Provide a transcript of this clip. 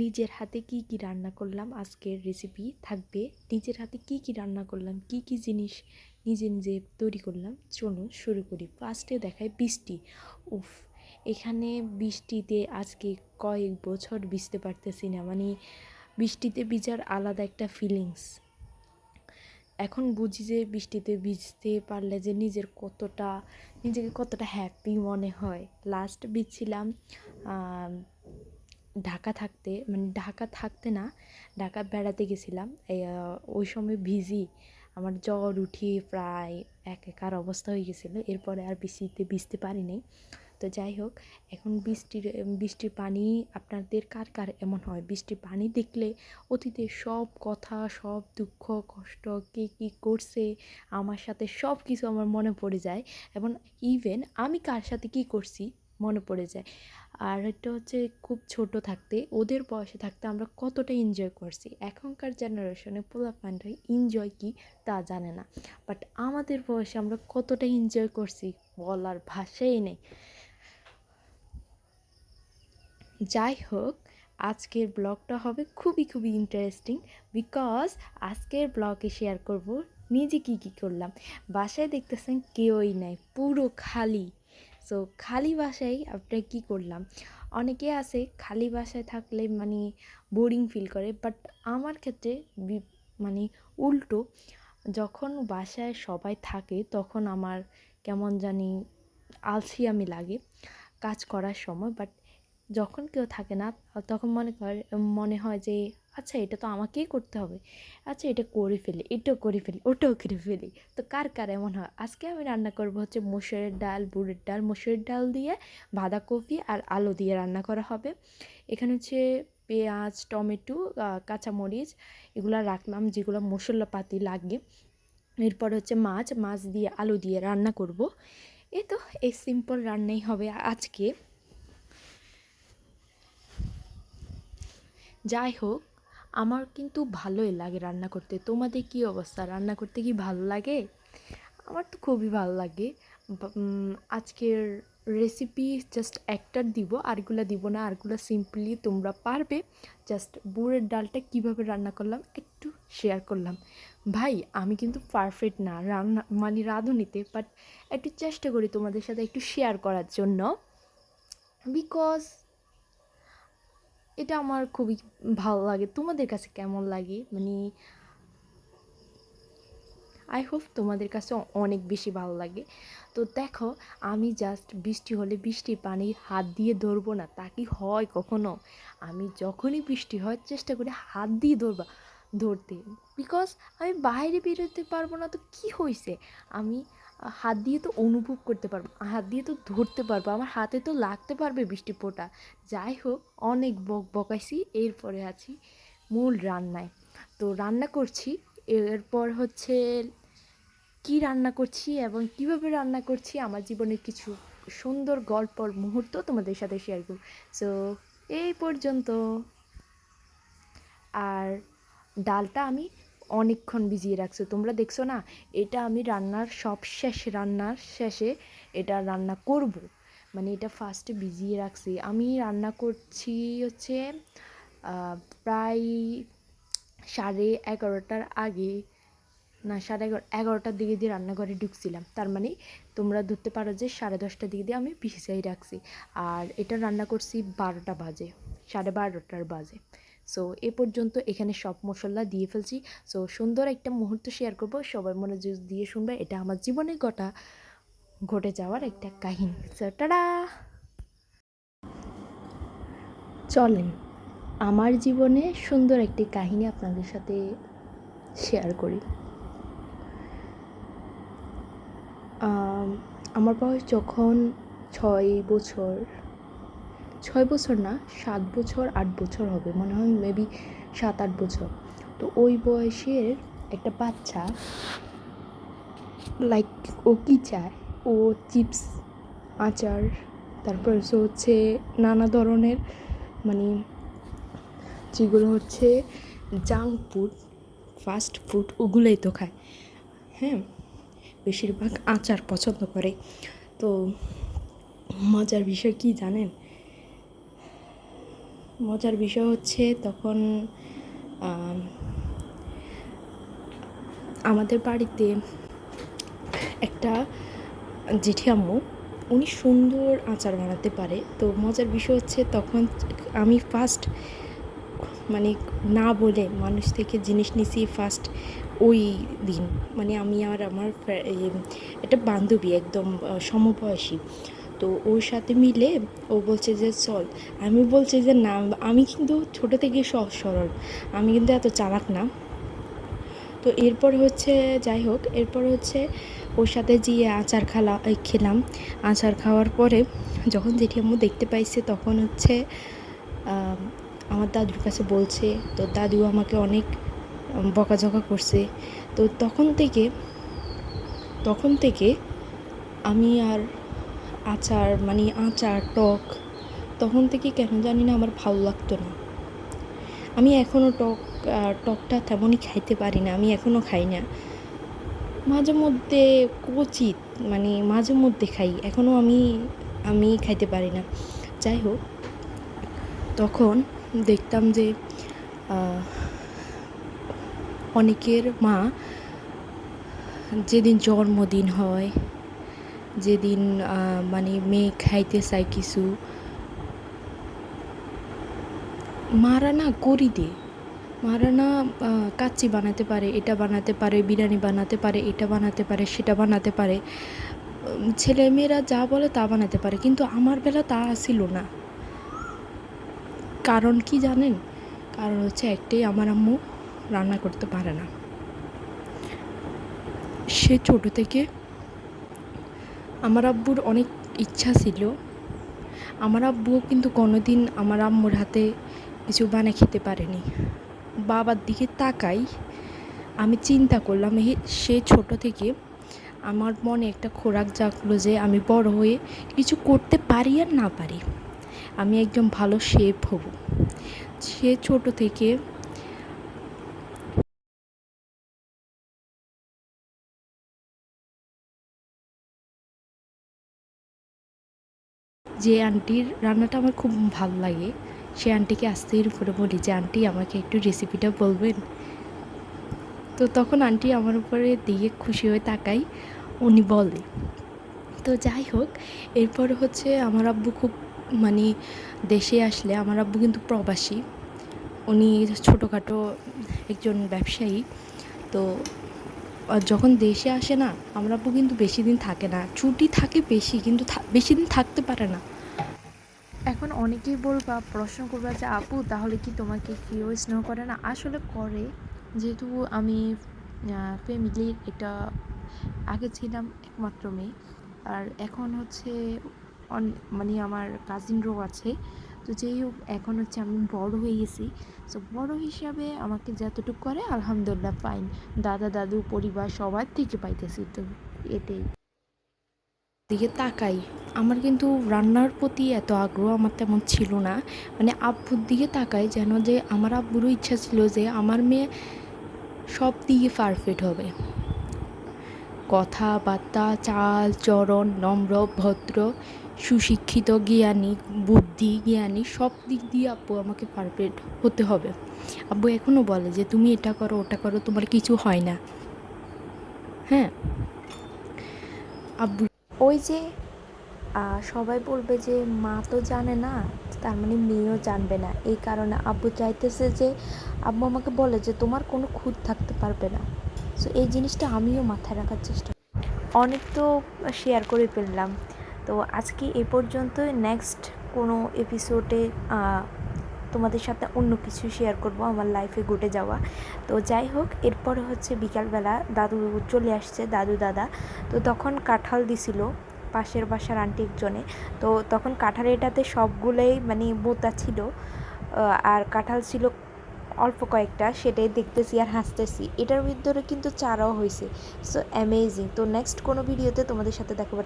নিজের হাতে কি কি রান্না করলাম, আজকের রেসিপি থাকবে। নিজের হাতে কি কি রান্না করলাম, কি কি জিনিস নিজে নিজে তৈরি করলাম, চলুন শুরু করি। ফার্স্টে দেখায় বৃষ্টি। উফ, এখানে বৃষ্টিতে আজকে কয়েক বছর ভিজতে পারতেছি না। মানে বৃষ্টিতে ভিজার আলাদা একটা ফিলিংস এখন বুঝি যে বৃষ্টিতে ভিজতে পারলে যে নিজের কতটা, নিজেকে কতটা হ্যাপি মনে হয়। লাস্ট ভিজছিলাম ঢাকা থাকতে মানে ঢাকা থাকতে না, ঢাকা বেড়াতে গেছিলাম। ওই সময় ভিজি, আমার জ্বর উঠিয়ে প্রায় এক একার অবস্থা হয়ে গেছিল। এরপরে আর বৃষ্টিতে, ভিজতে পারি নাই। তো যাই হোক, এখন বৃষ্টির বৃষ্টির পানি আপনাদের কার কার এমন হয়? বৃষ্টির পানি দেখলে অতীতের সব কথা, সব দুঃখ, কষ্ট, কে কী করছে, আমার সাথে সব কিছু আমার মনে পড়ে যায়। এবং ইভেন আমি কার সাথে কী করছি মনে পড়ে যায়। আর এটা হচ্ছে খুব ছোট থাকতে, ওদের বয়সে থাকতে আমরা কতটা এনজয় করছি। এখনকার জেনারেশনে পোলাপানরা এনজয় কি তা জানে না। বাট আমাদের বয়সে আমরা কতটা এনজয় করছি বলার ভাষাই নেই। যাই হোক, আজকের ব্লগটা হবে খুবই খুবই ইন্টারেস্টিং বিকজ আজকের ব্লগে শেয়ার করব নিজে কি কি করলাম। বাসায় দেখতেছেন কেউই নাই, পুরো খালি। সো খালি বাসায় আপনার কী করলাম? অনেকে আছে খালি বাসায় থাকলে মানে বোরিং ফিল করে বাট আমার ক্ষেত্রে মানে উল্টো, যখন বাসায় সবাই থাকে তখন আমার কেমন জানি আলসি আমি লাগে কাজ করার সময় বাট যখন কেউ থাকে না, তখন মনে করে, মনে হয় যে আচ্ছা এটা তো আমাকেই করতে হবে। আচ্ছা এটা করে ফেলি, এটাও করে ফেলি, ওটাও করে ফেলি। তো কার কার এমন হয়? আজকে আমি রান্না করব হচ্ছে মসুরের ডাল, বুড়ের ডাল। মসুরের ডাল দিয়ে বাঁধাকপি আর আলু দিয়ে রান্না করা হবে। এখানে হচ্ছে পেঁয়াজ, টমেটো কাঁচামরিচ এগুলো রাখলাম, যেগুলো মশলাপাতি লাগে। এরপর হচ্ছে মাছ মাছ দিয়ে আলু দিয়ে রান্না করব। এ তো এই সিম্পল রান্নাই হবে আজকে। যাই হোক আমার কিন্তু ভালোই লাগে রান্না করতে। তোমাদের কী অবস্থা? রান্না করতে কি ভালো লাগে? আমার তো খুবই ভালো লাগে। আজকের রেসিপি জাস্ট একটা দিব আরগুলা দিব না আরগুলো সিম্পলি তোমরা পারবে। জাস্ট বুড়ের ডালটা কীভাবে রান্না করলাম একটু শেয়ার করলাম। ভাই, আমি কিন্তু পারফেক্ট না রান্না মানে রাঁধুনিতে বাট একটু চেষ্টা করি তোমাদের সাথে একটু শেয়ার করার জন্য। বিকজ এটা আমার খুবই ভালো লাগে। তোমাদের কাছে কেমন লাগে? মানে আই হোপ তোমাদের কাছে অনেক বেশি ভালো লাগে। তো দেখো, আমি জাস্ট বৃষ্টি হলে বৃষ্টির পানি হাত দিয়ে ধরবো না, তা কি হয় কখনো? আমি যখনই বৃষ্টি হয়, চেষ্টা করি হাত দিয়ে ধরবা, ধরতে। বিকজ আমি বাইরে বেরোতে পারব না, তো কি হয়েছে আমি হাত দিয়ে তো অনুভব করতে পারব, হাত দিয়ে তো ধরতে পারব, আমার হাতে তো লাগতে পারবে বৃষ্টি পোটা। যাই হোক, অনেক বক বকাইছি, এরপরে আছি মূল রান্নায়। তো রান্না করছি, এরপর হচ্ছে কি রান্না করছি এবং কীভাবে রান্না করছি আমার জীবনের কিছু সুন্দর গল্পর মুহূর্ত তোমাদের সাথে শেয়ার করব। সো এই পর্যন্ত। আর ডালটা আমি অনেকক্ষণ ভিজিয়ে রাখছো। তোমরা দেখছ না? এটা আমি রান্নার সব শেষ, রান্নার শেষে এটা রান্না করব। মানে এটা ফার্স্টে ভিজিয়ে রাখছি। আমি রান্না করছি হচ্ছে প্রায় সাড়ে এগারোটার আগে, না, সাড়ে এগারো, এগারোটার দিকে দিয়ে রান্নাঘরে ঢুকছিলাম। তার মানে তোমরা ধরতে পারো যে সাড়ে দশটার দিকে দিয়ে আমি ভিজাই রাখছি। আর এটা রান্না করছি বারোটা বাজে, সাড়ে বারোটার বাজে। সো এ পর্যন্ত এখানে সব মশলা দিয়ে ফেলছি। সো সুন্দর একটা মুহূর্ত শেয়ার করব। সবাই মনোযোগ দিয়ে শুনবে। এটা আমার জীবনে ঘটা, ঘটে যাওয়ার একটা কাহিনী। সো টাটা চলেন, আমার জীবনে সুন্দর একটি কাহিনী আপনাদের সাথে শেয়ার করি। আমার বয়স যখন ছয় বছর ছয় বছর না, সাত বছর, আট বছর হবে, মনে হয় মেবি সাত, আট বছর। তো ওই বয়সের একটা বাচ্চা লাইক ও কী চায়? ও চিপস, আচার, তারপর হচ্ছে নানা ধরনের মানে যেগুলো হচ্ছে জাঙ্ক ফুড ফাস্ট ফুড ওগুলোই তো খায়। হ্যাঁ বেশিরভাগ আচার পছন্দ করে। তো মজার বিষয় কি জানেন? মজার বিষয় হচ্ছে তখন আমাদের বাড়িতে একটা জেঠি আম্মু, উনি সুন্দর আচার বানাতে পারে। তো মজার বিষয় হচ্ছে তখন আমি ফার্স্ট মানে না বলে মানুষ থেকে জিনিস নিছি ফার্স্ট ওই দিন। মানে আমি আর আমার একটা বান্ধবী একদম সমবয়সী। তো ওর সাথে মিলে ও বলছে যে, চল। আমি বলছি যে, না, আমি কিন্তু ছোটো থেকে সহজ সরল। আমি কিন্তু এত চালাক না। তো এরপর হচ্ছে, যাই হোক, এরপর হচ্ছে ওর সাথে গিয়ে আচার খালা খেলাম। আচার খাওয়ার পরে যখন জেঠি আম্মু দেখতে পাইছে, তখন হচ্ছে আমার দাদুর কাছে বলছে তো দাদু আমাকে অনেক বকাঝকা করছে। তো তখন থেকে তখন থেকে আমি আর আচার মানে আচার, টক, তখন থেকে কেন জানি না আমার ভালো লাগতো না। আমি এখনও টক টকটা তেমনই খাইতে পারি না, আমি এখনও খাই না। মাঝে মধ্যে কচিত মানে মাঝে মধ্যে খাই এখনও আমি আমি খাইতে পারি না। যাই হোক, তখন দেখতাম যে অনেকের মা যেদিন জন্মদিন হয় যেদিন মানে মেয়ে খাইতে চায় কিছু। মারা না করি দে। মারা না কাচ্চি বানাতে পারে এটা বানাতে পারে বিরিয়ানি বানাতে পারে এটা বানাতে পারে সেটা বানাতে পারে। উম, ছেলেমেয়েরা যা বলে তা বানাতে পারে কিন্তু আমার বেলা তা ছিল না। কারণ কি জানেন? কারণ হচ্ছে একটাই আমার আম্মু রান্না করতে পারে না। সে ছোটো থেকে আমার আব্বুর অনেক ইচ্ছা ছিল। আমার আব্বুও কিন্তু কোনোদিন আমার আম্মুর হাতে কিছু বানিয়ে খেতে পারেনি। বাবার দিকে তাকাই, আমি চিন্তা করলাম সে ছোট থেকে আমার মনে একটা খোরাক জাগলো যে আমি বড় হয়ে কিছু করতে পারি আর না পারি। আমি একজন ভালো শেফ হব। সে ছোট থেকে যে আন্টির রান্নাটা আমার খুব ভালো লাগে, সে আন্টিকে আস্তের উপরে বলি যে, আন্টি, আমাকে একটু রেসিপিটা বলবেন? তো তখন আন্টি আমার উপরে দিয়ে খুশি হয়ে তাকাই, উনি বলে। তো যাই হোক, এরপর হচ্ছে আমার আব্বু খুব মানে দেশে আসলে আমার আব্বু কিন্তু প্রবাসী। উনি ছোটোখাটো একজন ব্যবসায়ী। তো যখন দেশে আসে না, আমার আব্বু কিন্তু বেশি দিন থাকে না। ছুটি থাকে বেশি, কিন্তু বেশি দিন থাকতে পারে না। এখন অনেকেই বলবা, প্রশ্ন করবা যে, আপু, তাহলে কি তোমাকে কেউ স্নেহ করে না? আসলে করে। যেহেতু আমি ফ্যামিলির এটা আগে ছিলাম একমাত্র মেয়ে। আর এখন হচ্ছে মানে আমার কাজিনরাও আছে। তো যেই হোক, এখন হচ্ছে আমি বড় হয়ে গেছি। তো বড় হিসাবে আমাকে যতটুকু করে, আলহামদুলিল্লাহ ফাইন দাদা, দাদু, পরিবার সবার থেকে পাইতেছি তো এটাই দিকে তাকাই, আমার কিন্তু রান্নার প্রতি এত আগ্রহ আমার তেমন ছিল না। মানে আব্বুর দিকে তাকাই যেন যে আমার আব্বুরও ইচ্ছা ছিল যে আমার মেয়ে সব দিকে পারফেক্ট হবে। কথাবার্তা, চাল, চরণ, নম্র, ভদ্র, সুশিক্ষিত, জ্ঞানী, বুদ্ধি, জ্ঞানী, সব দিক দিয়ে আব্বু আমাকে পারফেক্ট হতে হবে। আব্বু এখনও বলে যে, তুমি এটা করো, ওটা করো, তোমার কিছু হয় না। হ্যাঁ। আব্বু ওই যে সবাই বলবে যে, মা তো জানে না, তার মানে মেয়েও জানবে না। এই কারণে আব্বু চাইতেছে যে, আব্বু আমাকে বলে যে, তোমার কোনো খুঁত থাকতে পারবে না। সো এই জিনিসটা আমিও মাথায় রাখার চেষ্টা অনেক তো শেয়ার করে ফেললাম। তো আজকে এ পর্যন্তই। নেক্সট কোনো এপিসোডে তোমাদের সাথে অন্য কিছু শেয়ার করব আমার লাইফে ঘটে যাওয়া। তো যাই হোক, এরপরে হচ্ছে বিকালবেলা দাদু চলে আসছে, দাদু দাদা। তো তখন কাঁঠাল দিছিল পাশের বাসার আন্টি একজনে। তো তখন কাঁঠাল এটাতে সবগুলোই মানে বোতা ছিল। আর কাঁঠাল ছিল অল্প কয়েকটা, সেটাই দেখতেছি আর হাসতেছি। এটার ভিতরে কিন্তু চারাও হয়েছে সো অ্যামেজিং তো নেক্সট কোনো ভিডিওতে তোমাদের সাথে দেখাবো